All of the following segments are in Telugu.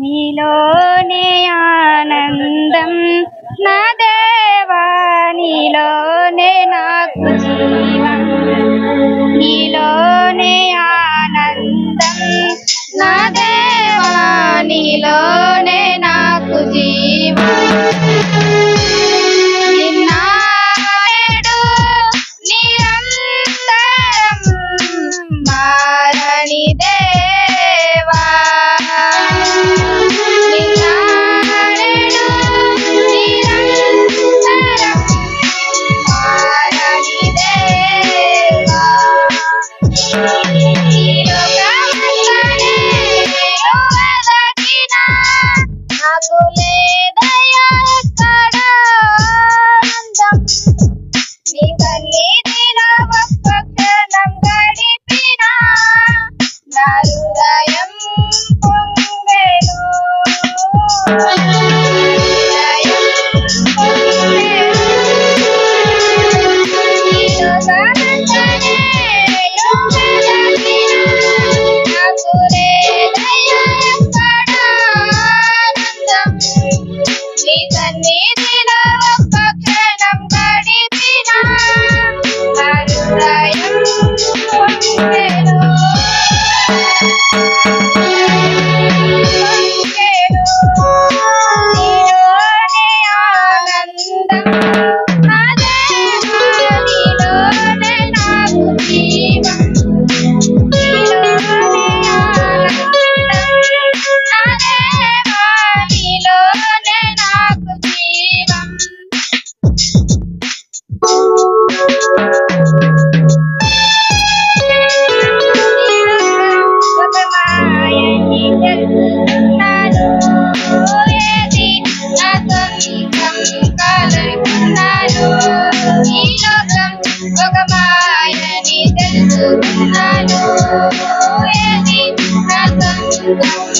నీలోనే ఆనందం నా దేవా నీలోనే నాకు జీవం. నా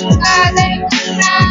Hallelujah